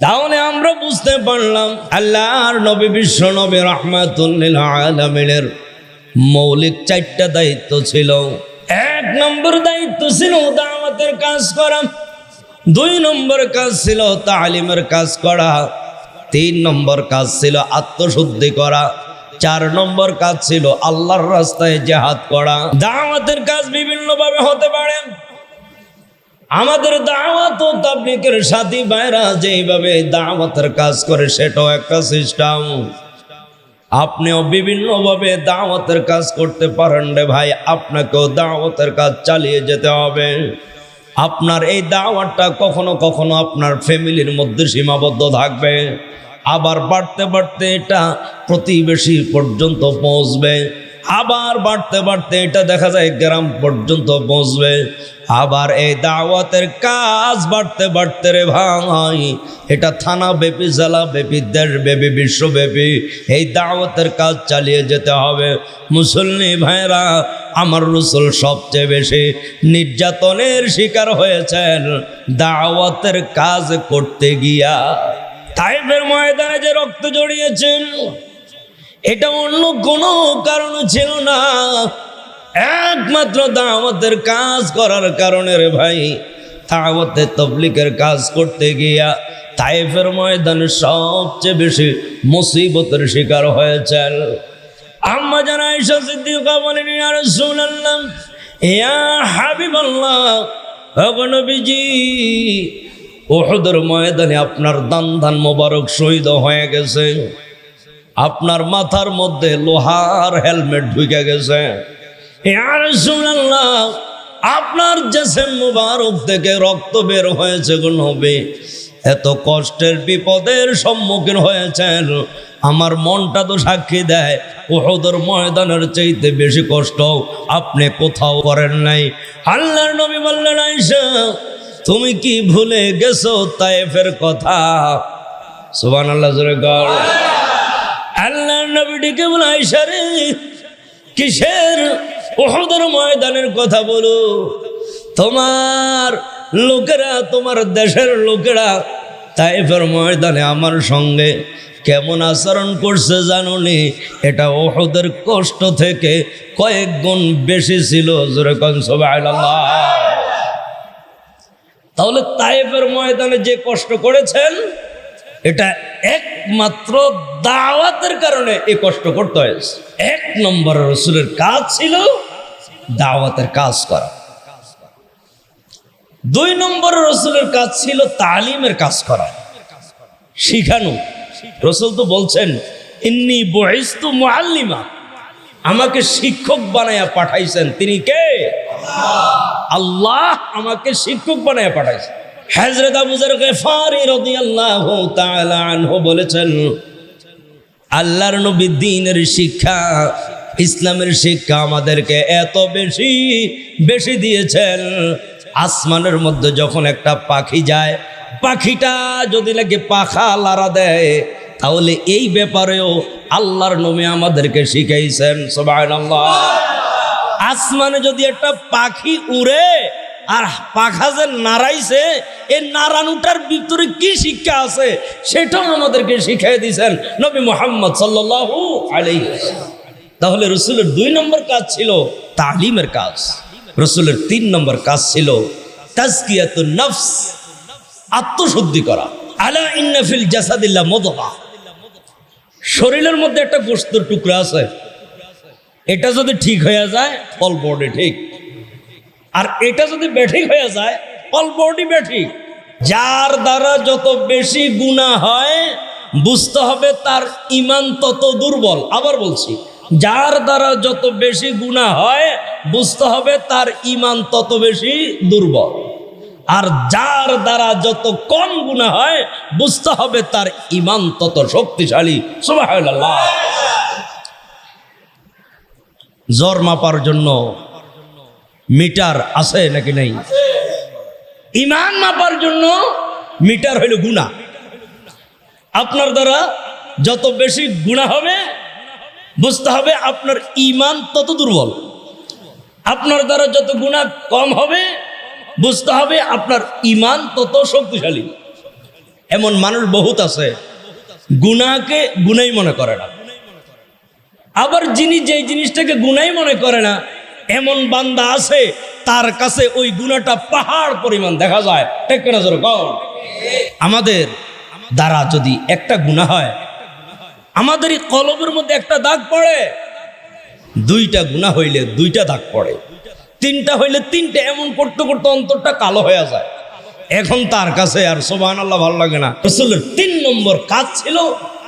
তাহলে আমরা বুঝতে পারলাম আল্লাহর নবী বিশ্ব নবী রহমাতুল্লিল আলমিনের মৌলিক চারটা দায়িত্ব ছিল। এক নম্বর দায়িত্ব ছিল দাওয়াতের কাজ করা। দুই নম্বর কাজ ছিল তালিমের কাজ করা। তিন নম্বর কাজ ছিল আত্মশুদ্ধি করা। চার নম্বর কাজ ছিল আল্লাহর রাস্তায় জেহাদ করা। দাওয়াতের কাজ বিভিন্নভাবে হতে পারে। আমাদের দাওয়াত তাবলিকের সাথী ভাইরা যেইভাবে দাওয়াতের কাজ করে, সেটাও একটা সিস্টেম। আপনিও বিভিন্নভাবে দাওয়াতের কাজ করতে পারেন রে ভাই, আপনাকেও দাওয়াতের কাজ চালিয়ে যেতে হবে। আপনার এই দাওয়াতটা কখনো কখনো আপনার ফ্যামিলির মধ্যে সীমাবদ্ধ থাকবে। আবার বাড়তে বাড়তে এটা প্রতিবেশী পর্যন্ত পৌঁছবে। আবার বাড়তে বাড়তে এটা দেখা যায় গ্রাম পর্যন্ত পৌঁছবে। আবার এই দাওয়াতের কাজ বাড়তে বাড়তে রে ভাই, এটা থানা ব্যাপী, জেলা ব্যাপী, দেশ ব্যাপী বিশ্বব্যাপী এই দাওয়াতের কাজ চালিয়ে যেতে হবে। মুসল্লি ভাইরা আমার রসুল সবচেয়ে বেশি নির্যাতনের শিকার হয়েছেন দাওয়াতের কাজ করতে গিয়া। তাইফের ময়দানে যে রক্ত জড়িয়েছেন এটা অন্য কোনো কারণ ছিল না। একমাত্র দাওয়াতের কাজ করার কারণে রে ভাই দাওয়াতে তবলিকের কাজ করতে গিয়া তাইফের ময়দানে সবচেয়ে বেশি মুসিবতের শিকার হয়েছেন। আম্মা জানা ঈশা সিদ্দিকা বলেন, ইয়া রাসূলুল্লাহ, ইয়া হাবিবাল্লাহ নবীজি ওহদের ময়দানে আপনার দান দান মোবারক শহীদ হয়ে গেছে। আপনার মাথার মধ্যে লোহার হেলমেট ঢুকে গেছে। আপনার জেসেম মুবারক থেকে রক্ত বের হয়েছে গো নবী। এত কষ্টের বিপদের সম্মুখীন হয়েছেন। আমার মনটা তো সাক্ষী দেয় ওহদর ময়দানের চাইতে বেশি কষ্ট আপনি কোথাও করেন নাই। আল্লাহর নবী বললেন তুমি কি ভুলে গেছো তাইফের কথা? সুবান আল্লাহ কিসের ওহদের ময়দানের কথা বলো? তোমার লোকেরা, তোমার দেশের লোকেরা তাইফের ময়দানে আমার সঙ্গে কেমন আচরণ করছে জানো নি? এটা ওহদের কষ্ট থেকে কয়েক গুণ বেশি ছিল। তাহলে তাইফের ময়দানে যে কষ্ট করেছেন, এটা একমাত্র দাওয়াতের কারণে এ কষ্ট করতে হয়েছে এক নম্বর রসুলের কাজ ছিল দাওয়াতের কাজ করা। দুই নম্বর রসুলের কাজ ছিল তালিমের কাজ করা। শিখানো। রসুল তো বলছেন, ইন্নি বহিস্তু মুআল্লিমা। আমাকে শিক্ষক বানাইয়া পাঠাইছেন। তিনি কে? আল্লাহ আমাকে শিক্ষক বানাইয়া পাঠাইছেন। হযরত আবু গফারি রাদিয়াল্লাহু তাআলা আনহু বলেছেন, আল্লাহর নবী দ্বীনের শিক্ষা, ইসলামের শিক্ষা আমাদেরকে এত বেশি বেশি দিয়েছেন। আসমানের মধ্যে যখন একটা পাখি যায়, পাখিটা যদি লাগে পাখা লারা দেয়, তাহলে এই ব্যাপারেও আল্লাহর নবী আমাদেরকে শিখাইছেন, সুবহানাল্লাহ। আসমানে যদি একটা পাখি উড়ে আর পাখা যে নাড়াইছে, এই নাড়ানোটার ভিতরে কি শিক্ষা আছে সেটাও আমাদেরকে শিখাই দিয়েছেন নবী মোহাম্মদ আলাইহি ওয়াসাল্লাম। তাহলে রসুলের দুই নম্বর কাজ ছিল তালিমের কাজ, রসুলের তিন নম্বর কাজ ছিল নফস, আত্মশুদ্ধি করা। আলা ইন্নাফিল জাসাদিল্লাহ মদবা শরীরের মধ্যে একটা গোস্তের টুকরা আছে, এটা যদি ঠিক হয়ে যায়, ফল বডি ঠিক। আর এটা যদি বেঠিক হয়ে যায় ফল বডি বেঠিক। যার দ্বারা যত বেশি গুণা হয়, বুঝতে হবে তার ইমান তত দুর্বল। আবার বলছি, যার দ্বারা যত বেশি গুণা হয়, বুঝতে হবে তার ইমান তত বেশি দুর্বল। আর যার দ্বারা যত কম গুণা হয়, বুঝতে হবে তার ইমান তত শক্তিশালী। সুবহানাল্লাহ। জ্বর মাপার জন্য মিটার আছে নাকি নেই? ইমান মাপার জন্য মিটার হইল গুণা। আপনার দ্বারা যত বেশি গুণা হবে, বুঝতে হবে আপনার ইমান তত দুর্বল। আপনার দ্বারা যত গুণা কম হবে, বুঝতে হবে আপনার ইমান তত শক্তিশালী। এমন মানুষ বহুত আছে গুনাকে গুণাই মনে করে না। আবার যিনি যেই জিনিসটাকে গুণাই মনে করে না এমন বান্দা আছে, তার কাছে ওই গুণাটা পাহাড় পরিমাণ দেখা যায়। জোরে? আমাদের দ্বারা যদি একটা গুণা হয় আমাদের এই কলবের মধ্যে একটা দাগ পড়ে। দুইটা গুণা হইলে দুইটা দাগ পড়ে। তিনটা হইলে তিনটা, এমন করতে করতে অন্তরটা কালো হয়ে যায়। এখন তার কাছে আর সোবান আল্লাহ ভালো লাগে না। রসুলের তিন নম্বর কাজ ছিল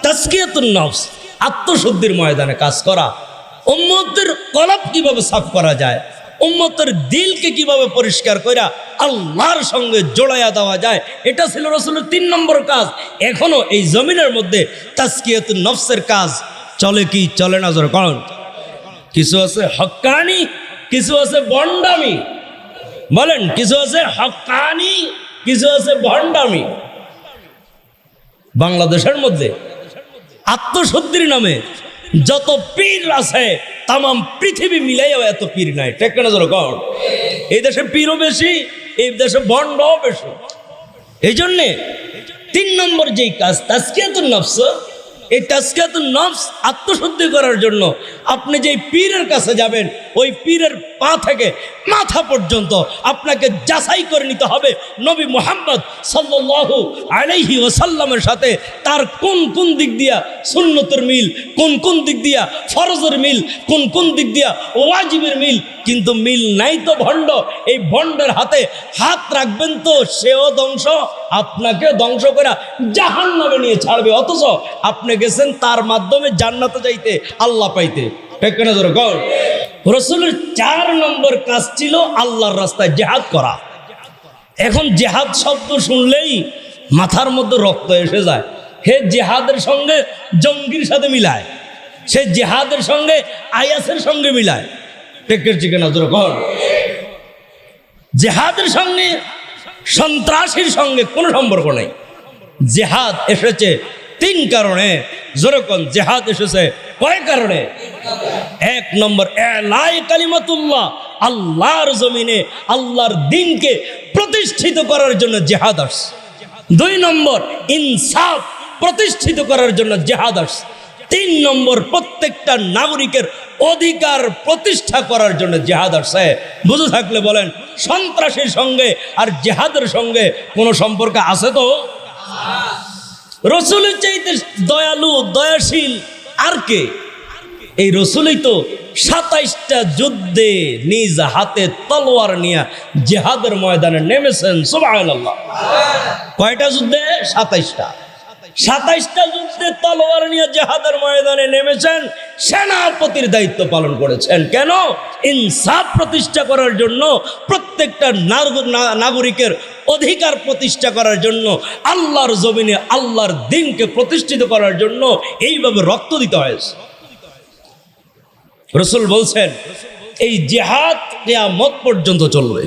তাস্কিয়াতুন নফস, আত্মশুদ্ধির ময়দানে কাজ করা। উম্মতের কলব কীভাবে সাফ করা যায়? উম্মতের দিলকে কীভাবে পরিষ্কার কইরা আল্লাহর সঙ্গে জোড়াইয়া দেওয়া যায়? এটা ছিল রসুলের তিন নম্বর কাজ। এখনও এই জমিনের মধ্যে তাস্কিয়াতুন নফসের কাজ চলে কি, চলে না? জোর কারণ কিছু আছে হক্কানি কিছু আছে বন্ডামি। বলেন, কিছু আছে হক্কানি কিছু আছে ভণ্ডামি বাংলাদেশের মধ্যে আত্মশুদ্ধির নামে যত পীর আছে তাম পৃথিবী মিলাইও এত পীর নাই। ঠিক না জোর কর এই দেশে পীরও বেশি, এই দেশে ভণ্ডও বেশি। এই জন্যে তিন নম্বর যেই কাজ তাস্কিয়াতুন নফস, এই তাস্কিয়াতুন নফস আত্মশুদ্ধি করার জন্য আপনি যেই পীরের কাছে যাবেন, ওই পীরের পা থেকে মাথা পর্যন্ত আপনাকে যাচাই করে নিতে হবে নবী মোহাম্মদ সাল্লাল্লাহু আলাইহি ওসাল্লামের সাথে তার কোন কোন দিক দিয়া সুন্নতের মিল, কোন কোন দিক দিয়া ফরজের মিল, কোন কোন দিক দিয়া ওয়াজিবের মিল, কিন্তু মিল নাই তো ভণ্ড। এই ভণ্ডের হাতে হাত রাখবেন তো সেও ধ্বংস, আপনাকে ধ্বংস করে জাহান নামে নিয়ে ছাড়বে। অথচ আপনি গেছেন তার মাধ্যমে জান্নাতে যাইতে, আল্লাহ পাইতে। রসুলের চার নম্বর কাজ ছিল আল্লাহর রাস্তায় জেহাদ করা। এখন জেহাদ শব্দ শুনলেই মাথার মধ্যে রক্ত এসে যায়। হে জেহাদের সঙ্গে জঙ্গির সাথে মিলায়। সে জেহাদের সঙ্গে আয়াসের সঙ্গে মিলায়। টেকের চিকেন কর। জেহাদের সঙ্গে, সন্ত্রাসীর সঙ্গে কোনো সম্পর্ক নেই। জেহাদ এসেছে তিন কারণে। যেরকম জেহাদ এসেছে কয় কারণে? এক নম্বর, এলাই কালিমাতুল্লাহ, আল্লাহর জমিনে আল্লাহর দিনকে প্রতিষ্ঠিত করার জন্য জেহাদ আসছে। দুই নম্বর, ইনসাফ প্রতিষ্ঠিত করার জন্য জেহাদ আসছে। তিন নম্বর, প্রত্যেকটা নাগরিকের অধিকার প্রতিষ্ঠা করার জন্য জেহাদ আসছে। বুঝে থাকলে বলেন, সন্ত্রাসীর সঙ্গে আর জেহাদের সঙ্গে কোনো সম্পর্ক আছে তো? রসুলের চাইতে দয়ালু দয়াশীল আর কে? এই রসুলই তো সাতাইশটা যুদ্ধে নিজ হাতে তলোয়ার নিয়ে জেহাদের ময়দানে নেমেছেন, সুবহানাল্লাহ। কয়টা যুদ্ধে? সাতাইশটা। সাতাইশটা যুদ্ধে তলোয়ার নিয়ে জেহাদের ময়দানে নেমেছেন, সেনাপতির দায়িত্ব পালন করেছেন। কেন? ইনসাফ প্রতিষ্ঠা করার জন্য প্রত্যেকটা নাগরিকের অধিকার প্রতিষ্ঠা করার জন্য, আল্লাহর জমিনে আল্লাহর দিনকে প্রতিষ্ঠিত করার জন্য এইভাবে রক্ত দিতে হয়েছে রসুল বলছেন, এই জেহাদ কেয়ামত পর্যন্ত চলবে।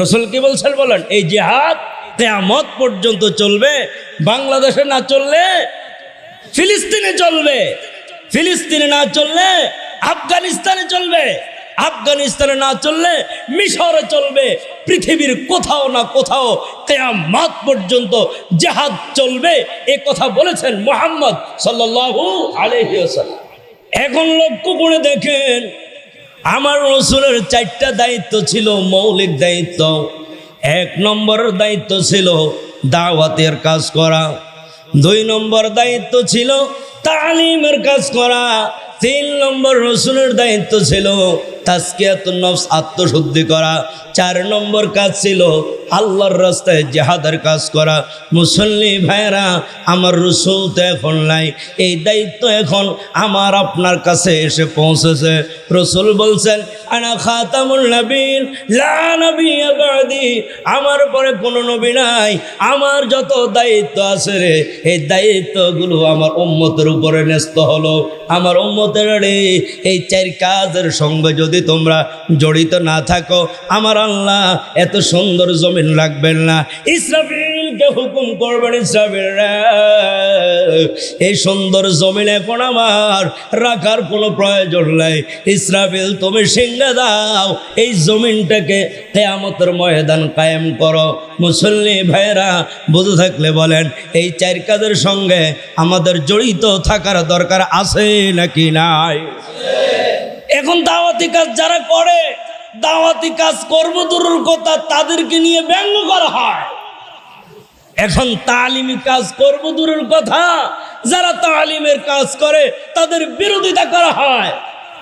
রসুল কি বলছেন বলেন? এই জেহাদ কেয়ামত পর্যন্ত চলবে। বাংলাদেশে না চললে ফিলিস্তিনে চলবে। ফিলিস্তিনে না চললে আফগানিস্তানে চলবে। আফগানিস্তানে না চললে মিশরে চলবে। পৃথিবীর কোথাও না কোথাও কেয়ামত পর্যন্ত জেহাদ চলবে। এ কথা বলেছেন মোহাম্মদ সাল্লাল্লাহু আলাইহি ওয়াসাল্লাম। এখন লক্ষ্য করে দেখেন, আমার রসুলের চারটা দায়িত্ব ছিল মৌলিক দায়িত্ব। এক নম্বর দায়িত্ব ছিল দাওয়াতের কাজ করা। দুই নম্বর দায়িত্ব ছিল তালিমের কাজ করা। তিন নম্বর রসুলের দায়িত্ব ছিল তাস্কিয়াতুন নফস আত্মশুদ্ধি করা। চার নম্বর কাজ ছিল আল্লাহর রাস্তায় জেহাদের কাজ করা। মুসল্লি ভাইরা আমার রসুল তো এখন নাই। এই দায়িত্ব এখন আমার আপনার কাছে এসে পৌঁছেছে। রসুল বলছেন, আনা খাতামুল নবীন, লা বাদি। আমার পরে কোনো নবী নাই। আমার যত দায়িত্ব আছে রে, এই দায়িত্বগুলো আমার উম্মতের উপরে ন্যস্ত হলো। আমার উম্মতের রে এই চার কাজের সঙ্গে যদি তোমরা জড়িত না থাকো, আমার আল্লাহ এত সুন্দর জমিন রাখবেন না। ইসরাফিলকে হুকুম করবেন, ইসরাফিল এই সুন্দর জমিন এখন আমার রাখার কোনো প্রয়োজন নাই। ইসরাফিল, তুমি সিংহা দাও, এই জমিনটাকে কেয়ামতের ময়দান কায়েম করো। মুসল্লি ভাইরা বুঝে থাকলে বলেন, এই চার কাজের সঙ্গে আমাদের জড়িত থাকার দরকার আছে নাকি নাই? এখন দাওয়াতি কাজ যারা করে, দাওয়াতি কাজ করব দূরের কথা, তাদেরকে নিয়ে ব্যঙ্গ করা হয়। এখন তালিমি কাজ করব দূরের কথা, যারা তালিমের কাজ করে, তাদের বিরোধিতা করা হয়।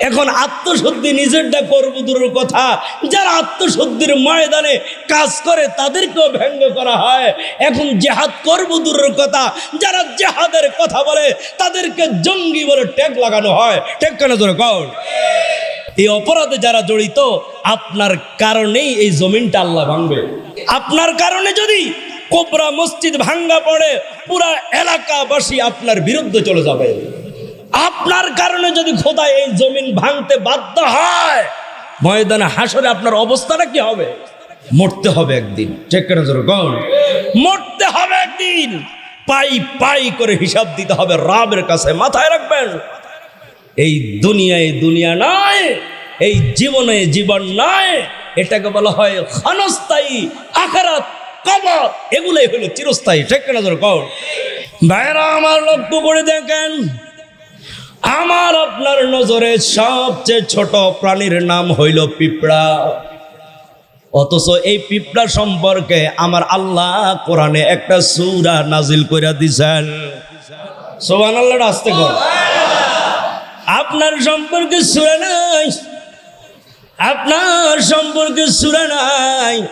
এখন আত্মশুদ্ধি নিজেরটা করব দূরের কথা, যারা আত্মশুদ্ধির ময়দানে কাজ করে, তাদেরকেও ব্যঙ্গ করা হয়। এখন জেহাদ করব দূরের কথা, যারা জেহাদের কথা বলে, তাদেরকে জঙ্গি বলে ট্যাগ লাগানো হয়। ট্যাগ কেন ধরে কর এই অপরাধে যারা জড়িত, আপনার কারণেই এই জমিনটা আল্লাহ ভাঙবে। আপনার কারণে যদি কোবরা মসজিদ ভাঙ্গা পড়ে, পুরা এলাকাবাসী আপনার বিরুদ্ধে চলে যাবে। আপনার কারণে যদি খোদা এই জমিন ভাঙতে বাধ্য হয়, ময়দানে হাসরে আপনার অবস্থাটা কি হবে? মরতে হবে একদিন। কন? মরতে হবে একদিন। পাই পাই করে হিসাব দিতে হবে, রাবের কাছে মাথায় রাখবেন। এই দুনিয়ায় দুনিয়া নয় এই জীবনে জীবন নয় এটাকে বলা হয় ক্ষণস্থায়ী আখারাত, কবর। এগুলোই হলো চিরস্থায়ী, ঠিক না ধরো কর ভাইরা আমার লক্ষ্য করে দেখেন, আমার আপনার নজরে সবচেয়ে ছোট প্রাণীর নাম হইল পিঁপড়া। অথচ এই পিঁপড়া সম্পর্কে আমার আল্লাহ কোরআনে একটা সুরা নাজিল করে দিছেন। সোহান আল্লাহ আসতে কর। আপনার সম্পর্কে সুরে নাই। আপনার সম্পর্কে সুরে নাই।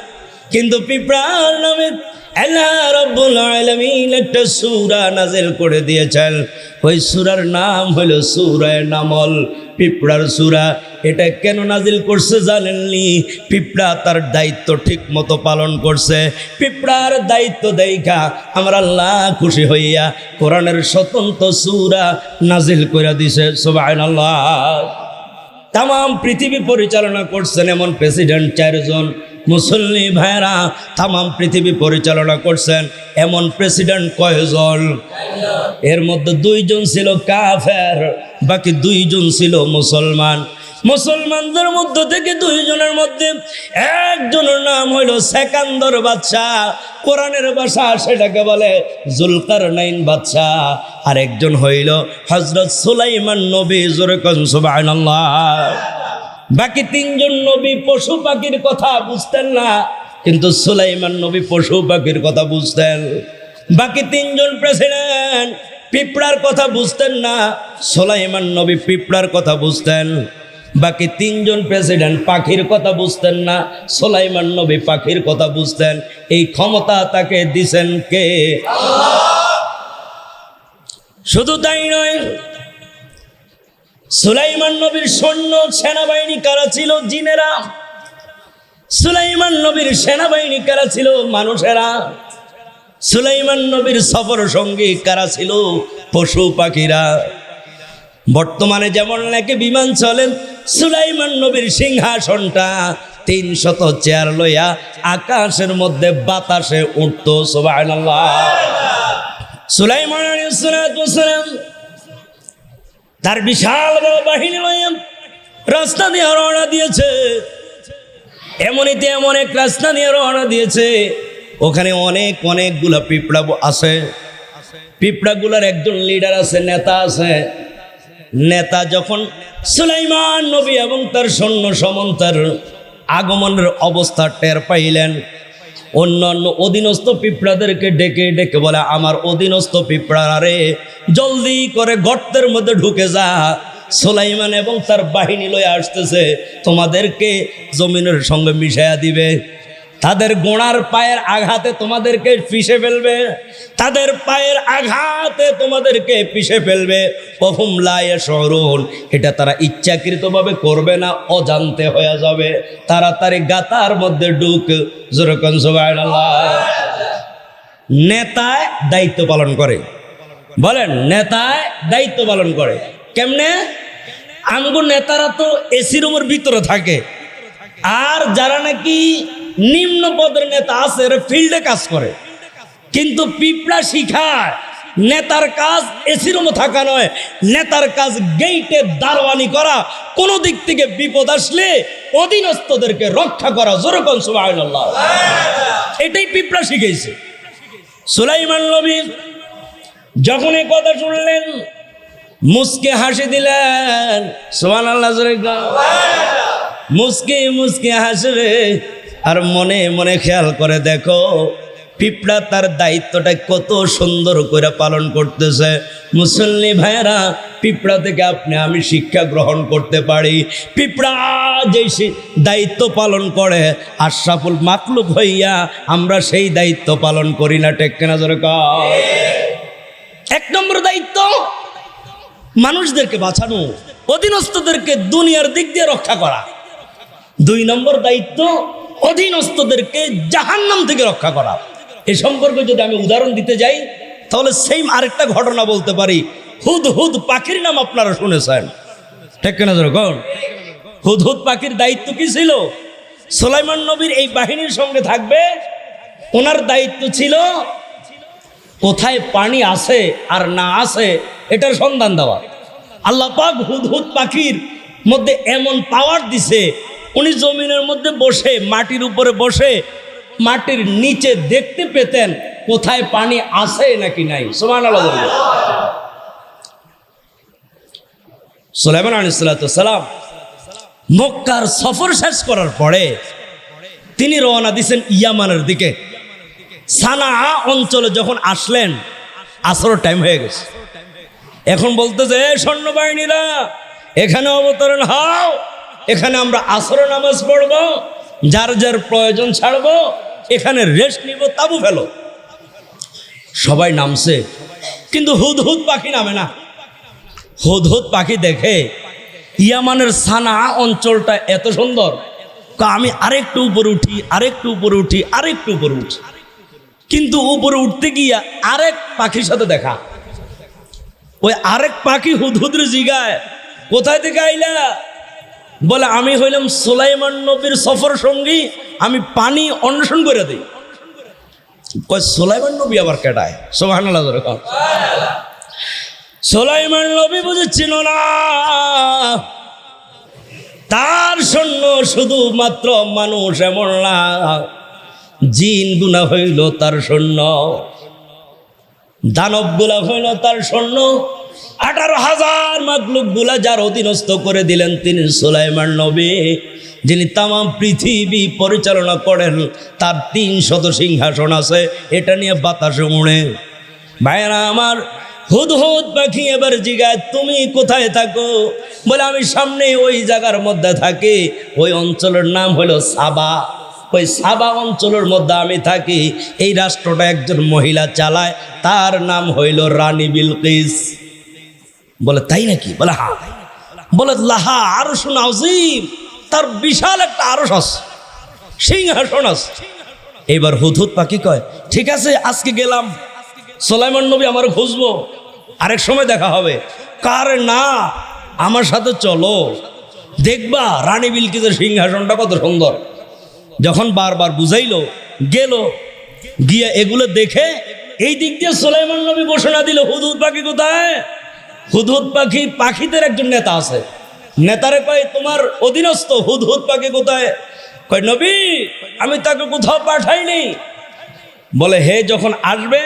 কিন্তু পিঁপড়ার নামে আল্লাহ রব্বুল আলামিন একটা সুরা নাজেল করে দিয়েছেন। ওই সুরার নাম হলো সুরায় নামল, পিঁপড়ার সূরা। এটা কেন নাজিল করছে জানেননি? পিঁপড়া তার দায়িত্ব ঠিক মতো পালন করছে। পিঁপড়ার দায়িত্ব দেখা আমার আল্লাহ খুশি হইয়া কোরআনের স্বতন্ত্র সুরা নাজিল করে দিছে, সুবহানাল্লাহ। তাম পৃথিবী পরিচালনা করছেন এমন প্রেসিডেন্ট চারজন। মুসল্লি ভাইরা তাম পৃথিবী পরিচালনা করছেন এমন প্রেসিডেন্ট কয়জন? এর মধ্যে দুইজন ছিল কাফের, বাকি দুইজন ছিল মুসলমান। মুসলমানদের মধ্য থেকে দুইজনের মধ্যে একজনের নাম হইল সেকান্দর বাদশা কোরআনের ভাষা সেটাকে বলে জুলকার নাইন বাদশা আর একজন হইল হজরত সুলাইমান নবী, জোরে সুবহানাল্লাহ। বাকি তিনজন নবী পশু পাখির কথা বুঝতেন না, কিন্তু সুলাইমান নবী পশু পাখির কথা বুঝতেন। বাকি তিনজন প্রেসিডেন্ট পিঁপড়ার কথা বুঝতেন না, সুলাইমান নবী পিঁপড়ার কথা বুঝতেন। বাকি তিনজন প্রেসিডেন্ট পাখির কথা বুঝতেন না, সোলাইমান নবী পাখির কথা বুঝতেন। এই ক্ষমতা তাকে দিছেন কে? শুধু তাই নয়, সুলাইমান নবীর সৈন্য, সেনাবাহিনী কারা ছিল? জিনেরা। সুলাইমান নবীর সেনাবাহিনী কারা ছিল? মানুষেরা। সুলাইমান নবীর সফর সঙ্গী কারা ছিল? পশু পাখিরা। বর্তমানে যেমন নাকি বিমান চলেন সুলাইমান নবীর সিংহাসনটা তিন শত চেয়ার লইয়া আকাশের মধ্যে বাতাসে উঠত, সুবহানাল্লাহ। সুলাইমান তার বিশাল বড় বাহিনী লইয়া রাস্তা দিয়ে রওনা দিয়েছে। এমনিতে এমন এক রাস্তা দিয়ে রওনা দিয়েছে। ওখানে অনেক অনেকগুলা পিঁপড়া আছে। পিঁপড়াগুলার একজন লিডার আছে, নেতা আছে। নেতা যখন সুলাইমান নবী এবং তার সৈন্য সমন্তার আগমনের অবস্থা টের পাইলেন, অন্যান্য অধীনস্থ পিঁপড়াদেরকে ডেকে ডেকে বলে, আমার অধীনস্থ পিঁপড়ারা রে, জলদি করে গর্তের মধ্যে ঢুকে যা। সোলাইমান এবং তার বাহিনী লয়ে আসতেছে, তোমাদেরকে জমিনের সঙ্গে মিশাইয়া দিবে। তাদের গোড়ার পায়ের আঘাতে তোমাদেরকে পিষে ফেলবে। তাদের পায়ের আঘাতে তোমাদেরকে পিষে ফেলবে। কহুম লায়ে শরুন এটা তারা ইচ্ছাকৃতভাবে করবে না, অজান্তে হয়ে যাবে। তারা তাড়াতাড়ি গাতার মধ্যে ঢুক। যেরকম নেতায় দায়িত্ব পালন করে। বলেন, নেতায় দায়িত্ব পালন করে। কেমনে? আমগো নেতারা তো এসি রুমের ভিতরে থাকে। আর যারা নাকি নিম্ন পদের নেতা আছে, এরা ফিল্ডে কাজ করে। কিন্তু পিঁপড়া শিখায়, নেতার কাজ এসি রুমে থাকা নয়, নেতার কাজ গেইটে দারোয়ানি করা, কোনো দিক থেকে বিপদ আসলে অধীনস্থদেরকে রক্ষা করা যেরকম সুবহানাল্লাহ। এটাই পিঁপড়া শিখেছে সুলাইমান নবী যখন এই কথা শুনলেন, মুসকে হাসি দিলেন সোমান আল্লাহ মুসকে মুসকে হাসবে আর মনে মনে খেয়াল করে দেখো, পিঁপড়া তার দায়িত্বটা কত সুন্দর করে পালন করতেছে। মুসল্লি ভাইয়েরা, পিঁপড়া থেকে আপনি, আমি শিক্ষা গ্রহণ করতে পারি। পিঁপড়া যে দায়িত্ব পালন করে, আশরাফুল মাকলুক হইয়া আমরা সেই দায়িত্ব পালন করি না টেক্কেনা জোরে। এক নম্বর দায়িত্ব, মানুষদেরকে বাঁচানো, অধীনস্থদেরকে দুনিয়ার দিক দিয়ে রক্ষা করা। দুই নম্বর দায়িত্ব অধীনস্থদেরকে জাহান্নাম থেকে রক্ষা করা। এ সম্পর্কে যদি আমি উদাহরণ দিতে যাই, তাহলে সেম আরেকটা ঘটনা বলতে পারি। হুদ হুদ পাখির নাম আপনারা শুনেছেন। ঠিক কেনা যেরকম হুদ হুদ পাখির দায়িত্ব কি ছিল? সোলাইমান নবীর এই বাহিনীর সঙ্গে থাকবে। ওনার দায়িত্ব ছিল কোথায় পানি আছে আর না আছে, এটার সন্ধান দেওয়া। আল্লাহ পাক হুদ পাখির মধ্যে এমন পাওয়ার দিছে উনি জমিনের মধ্যে বসে, মাটির উপরে বসে, মাটির নিচে দেখতে পেতেন কোথায় পানি আছে নাকি নাই। সোমান আলিসাল্লাম মক্কার সফর শেষ করার পরে তিনি রওনা দিছেন ইয়ামানের দিকে। সানা অঞ্চলে যখন আসলেন আসর টাইম হয়ে গেছে। এখন বলতেছে, "এ সৈন্যবাহিনীরা, এখানে অবতরণ হও। এখানে আমরা আসর নামাজ পড়ব, যার যার প্রয়োজন ছাড়ব, এখানে রেস্ট নিব, তাবু ফেলো। সবাই নামছে, কিন্তু হুদ হুদ পাখি নামে না। হুদ হুদ পাখি দেখে ইয়ামানের সানা অঞ্চলটা এত সুন্দর। আমি আরেকটু উপরে উঠি, আরেকটু উপরে উঠি, আরেকটু উপরে উঠি। কিন্তু উপরে উঠতে গিয়া আরেক পাখির সাথে দেখা। ওই আরেক পাখি হুদহুদরে জিগায়, কোথায় থেকে আইলা? বলে, আমি হইলাম সোলাইমান নবীর সফর সঙ্গী, আমি পানি অন্বেষণ করে দিই। কয়, সোলাইমান নবী আবার কেটায় সোহান সোলাইমান নবী বুঝেছিল না, তার সৈন্য শুধুমাত্র মানুষ এমন না, জিন গুণা হইল তার সৈন্য, দানবগুলা হইল তার সৈন্য আঠারো হাজার মাগলুকগুলা যার অধীনস্থ করে দিলেন তিনি সুলাইমান নবী, যিনি তাম পৃথিবী পরিচালনা করেন, তার তিন শত সিংহাসন আছে, এটা নিয়ে বাতাসে উড়ে। ভাইয়েরা, আমার হুদ হুদ পাখি এবার জিগায়, তুমি কোথায় থাকো? বলে, আমি সামনে ওই জায়গার মধ্যে থাকি, ওই অঞ্চলের নাম হলো সাবা। ওই সাবা অঞ্চলের মধ্যে আমি থাকি, এই রাষ্ট্রটা একজন মহিলা চালায়, তার নাম হইল রানী বিলকিস। বলে, তাই নাকি? বলে, হা। বলে, লাহা আরও আজিম তার বিশাল একটা আরস সিংহাসন আছে। এবার হুদহুদ পাখি কয়, ঠিক আছে, আজকে গেলাম। সোলাইমান নবী আমার খুঁজবো। আরেক সময় দেখা হবে। কার না, আমার সাথে চলো। দেখবা, রানী বিলকিসের সিংহাসনটা কত সুন্দর। যখন বারবার বুঝাইলো, গেল। গিয়ে এগুলো দেখে, এই দিক দিয়ে সোলাইমান নবী ঘোষণা দিল হুদুদ পাখি কোথায়? হুদহুদ পাখি পাখিদের একজন নেতা আছে। নেতারে কয়, তোমার অধীনস্থ হুদহুদ পাখি কোথায়? কয়, নবী, আমি তাকে কোথাও পাঠাইনি। বলে, হে যখন আসবে,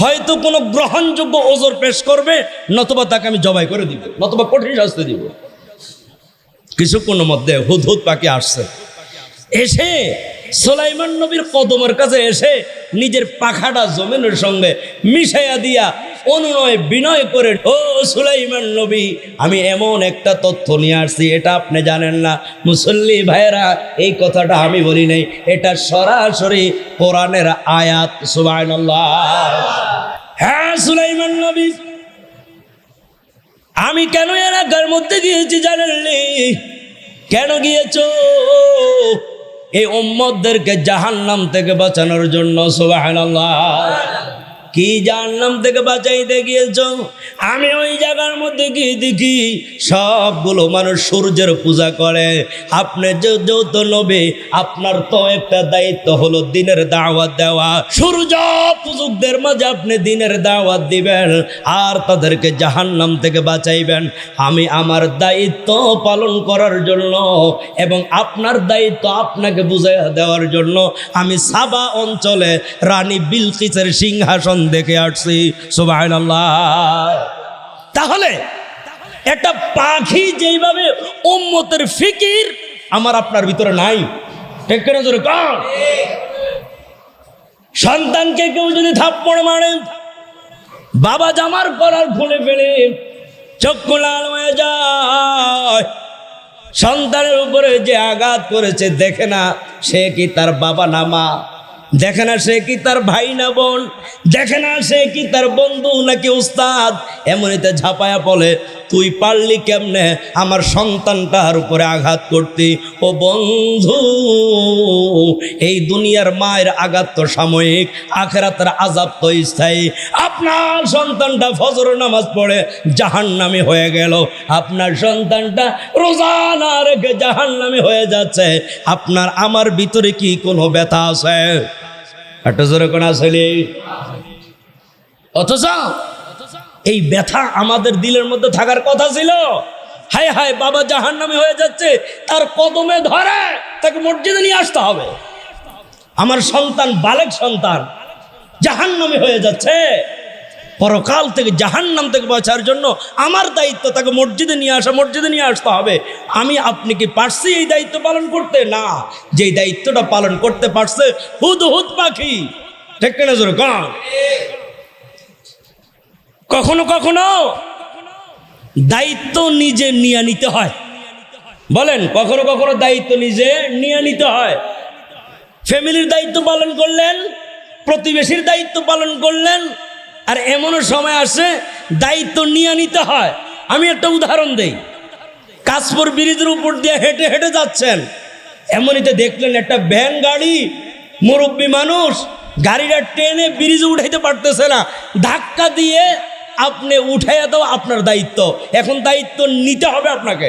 হয়তো কোনো গ্রহণযোগ্য ওজোর পেশ করবে, নতুবা তাকে আমি জবাই করে দিব, নতুবা কঠিন শাস্তি দিব। কিছুক্ষণের মধ্যে হুদহুদ পাখি আসছে। এসে সোলাইমান নবীর কদমের কাছে এসে নিজের পাখাটা জমিনের সঙ্গে মিশাইয়া দিয়া অনুনয় বিনয় করে, ও সুলাইমান নবী, আমি এমন একটা তথ্য নিয়ে আসছি, এটা আপনি জানেন না। মুসল্লি ভাইয়েরা, এই কথাটা আমি বলি নাই। এটা সরাসরি কোরআনের আয়াত, সুবহানাল্লাহ। হ্যাঁ সুলাইমান নবী, আমি কেন এলাকার মধ্যে গিয়েছি জানেননি? কেন গিয়েছো? এই উম্মদদেরকে জাহান্নাম থেকে বাঁচানোর জন্য সুবহানাল্লাহ। কি জাহান্নাম থেকে বাঁচাইতে গিয়েছ? আমি ওই জায়গার মধ্যে গিয়ে দেখি সবগুলো মানুষ সূর্যের পূজা করে। আপনি যে যৌথ নবী আপনার তো একটা দায়িত্ব হলো দিনের দাওয়াত দেওয়া। সূর্য পূজকদের মাঝে আপনি দিনের দাওয়াত দিবেন আর তাদেরকে জাহান্নাম থেকে বাঁচাইবেন। আমি আমার দায়িত্ব পালন করার জন্য এবং আপনার দায়িত্ব আপনাকে বুঝাই দেওয়ার জন্য আমি সাবা অঞ্চলে রানী বিলকিসের সিংহাসন দেখে আসছি, সুবহানাল্লাহ। তাহলে একটা পাখি যেইভাবে উম্মতের ফিকির, আমার আপনার ভিতরে নাই? সন্তানকে কেউ যদি থাপ্পড় মারে, বাবা জামার করার খুলে ফেলে চক্ষু লাল হয়ে যায়। সন্তানের উপরে যে আঘাত করেছে, দেখে না সে কি তার বাবা না মা? দেখে না সে কি তার ভাই না বোন? দেখে না সে কি তার বন্ধু নাকি উস্তাদ? এমনিতে ঝাপায়া বলে, তুই পারলি কেমনে? আমার সন্তানটার উপরে আঘাত করতে। ও বন্ধু, এই দুনিয়ার মায়ের আঘাত তো সাময়িক, আখেরাতের আজাব তো স্থায়ী। আপনার সন্তানটা ফজর নামাজ পড়ে জাহান্নামি হয়ে গেল। আপনার সন্তানটা রোজা না রেখে জাহান্নামি হয়ে যাচ্ছে। আপনার আমার ভিতরে কি কোনো ব্যথা আছে? একটা জোরে কোন আসলে অথচ এই ব্যথা আমাদের দিলের মধ্যে থাকার কথা ছিল। হায় হায়, বাবা জাহান নামে হয়ে যাচ্ছে, তার কদমে ধরে তাকে মসজিদে নিয়ে আসতে হবে। আমার সন্তান, বালেক সন্তান জাহান্নামি হয়ে যাচ্ছে। পরকাল থেকে জাহান্নাম থেকে বাঁচার জন্য আমার দায়িত্ব তাকে মসজিদে নিয়ে আসা, মসজিদে নিয়ে আসতে হবে। আমি আপনি কি পারছি এই দায়িত্ব পালন করতে? না। যে দায়িত্বটা পালন করতে পারছে, হুদ হুদ পাখি। ঠিক কিনা জোরে কখনো কখনো দায়িত্ব নিজে নিয়ে নিতে হয়। বলেন, কখনো কখনো দায়িত্ব নিজে নিয়ে নিতে হয়। ফ্যামিলির দায়িত্ব পালন করলেন, প্রতিবেশীর দায়িত্ব পালন করলেন আর এমনও সময় আসে, দায়িত্ব নিয়ে নিতে হয়। আমি একটা উদাহরণ দেই। কাশপুর ব্রিজের উপর দিয়ে হেঁটে হেঁটে যাচ্ছেন। এমনিতে দেখলেন একটা ভ্যান গাড়ি, মুরব্বী মানুষ, গাড়িটা টেনে ব্রিজে উঠাইতে পারতেছে না। ধাক্কা দিয়ে আপনি উঠাইয়া দাও, আপনার দায়িত্ব। এখন দায়িত্ব নিতে হবে আপনাকে।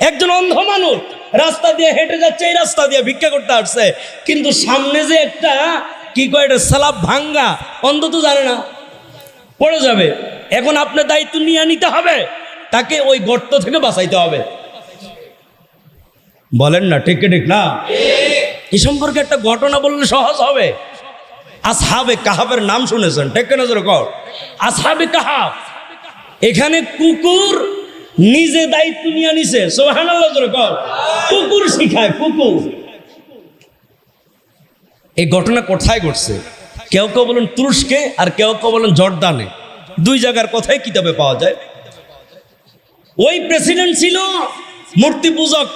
একজন অন্ধ মানুষ, রাস্তা দিয়ে হেঁটে যাচ্ছে, এই রাস্তা দিয়ে ভিক্ষা করতে আসছে। কিন্তু সামনে যে একটা কি কয় এটা? সালাব ভাঙ্গা। অন্ধ তো জানে না। পড়ে যাবে। এখন আপনার দায়িত্ব নিয়ে নিতে হবে। তাকে ওই গর্ত থেকে বাঁচাইতে হবে। বলেন না, ঠিক ঠিক না? এ সম্পর্কে একটা ঘটনা বললে সহজ হবে। আসহাবে কাহাবের নাম শুনেছেন, ঠিক না কর আসহাবে কাহাব। এখানে কুকুর নিজে দায়িত্ব নিয়ে নিছে। সোহান কুকুর শিখায়, কুকুর। এই ঘটনা কোথায় ঘটছে? কেউ কেউ বলেন তুরস্কে আর কেউ কেউ বলেন জর্দানে। দুই জায়গার কথাই কিতাবে পাওয়া যায়। ওই প্রেসিডেন্ট ছিল মূর্তি পূজক।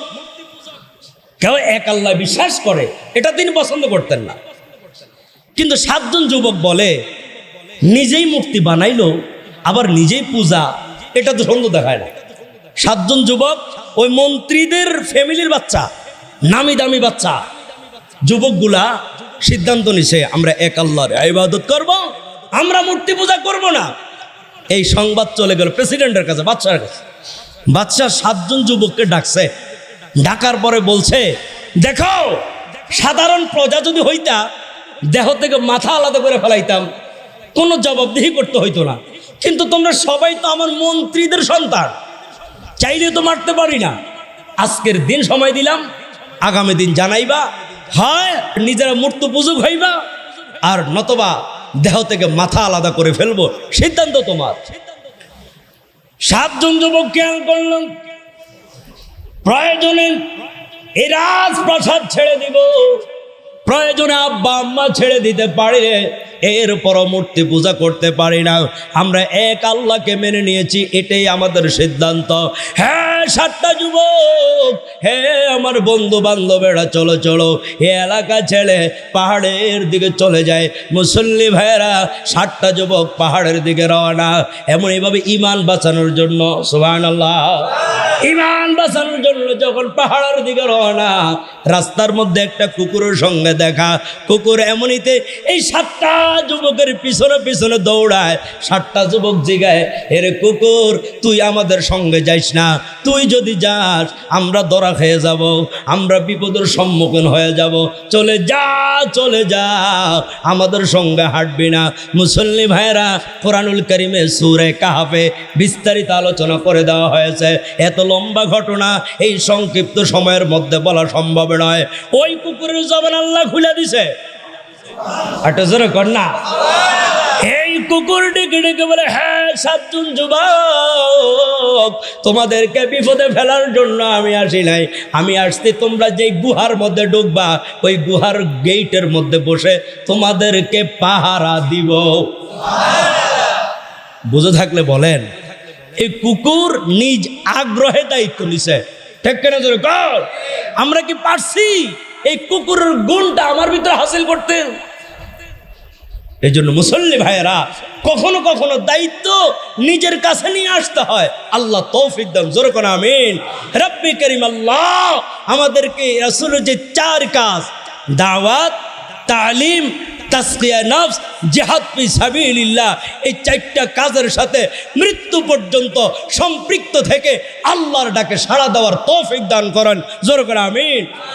কেউ এক আল্লাহ বিশ্বাস করে, এটা তিনি পছন্দ করতেন না। কিন্তু সাতজন যুবক বলে, নিজেই মূর্তি বানাইলো, আবার নিজেই পূজা, এটা তো সুন্দর দেখায় না। সাতজন যুবক, ওই মন্ত্রীদের ফ্যামিলির বাচ্চা, নামি দামি বাচ্চা। যুবকগুলা সিদ্ধান্ত নিছে, আমরা এক আল্লাহর ইবাদত করব, আমরা মূর্তি পূজা করব না। এই সংবাদ চলে গেল প্রেসিডেন্টের কাছে বাচ্চার কাছে। বাচ্চা সাতজন যুবককে ডাকছে। ডাকার পরে বলছে, দেখো, সাধারণ প্রজা যদি হইতা, দেহ থেকে মাথা আলাদা করে ফেলাইতাম, কোনো জবাবদিহি করতে হইতো না। কিন্তু তোমরা সবাই তো আমার মন্ত্রীদের সন্তান। চাইলে তো মারতে পারি না। আজকের দিন সময় দিলাম, আগামী দিন জানাইবা হয়, নিজেরা মূর্ত পুজুক হইবা আর নতবা দেহ থেকে মাথা আলাদা করে ফেলব। সিদ্ধান্ত তোমার। সাতজন যুবক খেয়াল করলাম, প্রয়োজনে এরাজ প্রসাদ ছেড়ে দিব। প্রয়োজনে আব্বা আম্মা ছেড়ে দিতে পারে এর পরমূর্তি পূজা করতে পারি না। আমরা এক আল্লাহকে মেনে নিয়েছি, এটাই আমাদের সিদ্ধান্ত। হ্যাঁ সাতটা যুবক হ্যাঁ আমার বন্ধু বান্ধবেরা চলো চলো। এ এলাকা ছেড়ে পাহাড়ের দিকে চলে যায়। মুসল্লি ভাইয়েরা, সাতটা যুবক পাহাড়ের দিকে রওনা। এমন এইভাবে ইমান বাঁচানোর জন্য, সুবহানাল্লাহ। ইমান বাঁচানোর জন্য যখন পাহাড়ের দিকে রওনা, রাস্তার মধ্যে একটা কুকুরের সঙ্গে দেখা। কুকুর এমনিতে এই সাতটা যুবকের পিছনে পিছনে দৌড়ায়, সাতটা যুবক জিগায়, এর কুকুর, তুই আমাদের সঙ্গে যাইস না। তুই যদি যাস, আমরা দরা খেয়ে যাব, আমরা বিপদের সম্মুখীন হয়ে যাব। চলে যা চলে যা, আমাদের সঙ্গে হাঁটবি না। মুসল্লি ভাইরা কোরআনুল করিমে সুরে কাহাফে বিস্তারিত আলোচনা করে দেওয়া হয়েছে। এত লম্বা ঘটনা, এই সংক্ষিপ্ত সময়ের মধ্যে বলা সম্ভব নয়। ওই কুকুরের জবান আল্লাহ খুলে দিছে। একটা না। এই কুকুর ডেকে ডেকে বলে হ্যাঁ সাতজন যুবক, তোমাদেরকে বিপদে ফেলার জন্য আমি আসি নাই। আমি আসতে তোমরা যেই গুহার মধ্যে ঢুকবা, ওই গুহার গেইটের মধ্যে বসে তোমাদেরকে পাহারা দিব। বুঝে থাকলে বলেন এই কুকুর নিজ আগ্রহে দায়িত্ব নিছে ঠিক কেন আমরা কি পারছি এই কুকুরের গুণটা আমার ভিতরে হাসিল করতে? এই জন্য মুসল্লি ভাইয়েরা, কখনো কখনো দায়িত্ব নিজের কাছে নিয়ে আসতে হয়। আল্লাহ তৌফিক জোর করে, আমিন। রব্বি করিম আল্লাহ আমাদেরকে রাসূলের যে চার কাজ, দাওয়াত, তালিম তাসকিয়া নফস জেহাদ পি সাবিলিল্লাহ। এই চারটা কাজের সাথে মৃত্যু পর্যন্ত সম্পৃক্ত থেকে আল্লাহর ডাকে সাড়া দেওয়ার তৌফিক দান করেন। জোর করে আমিন।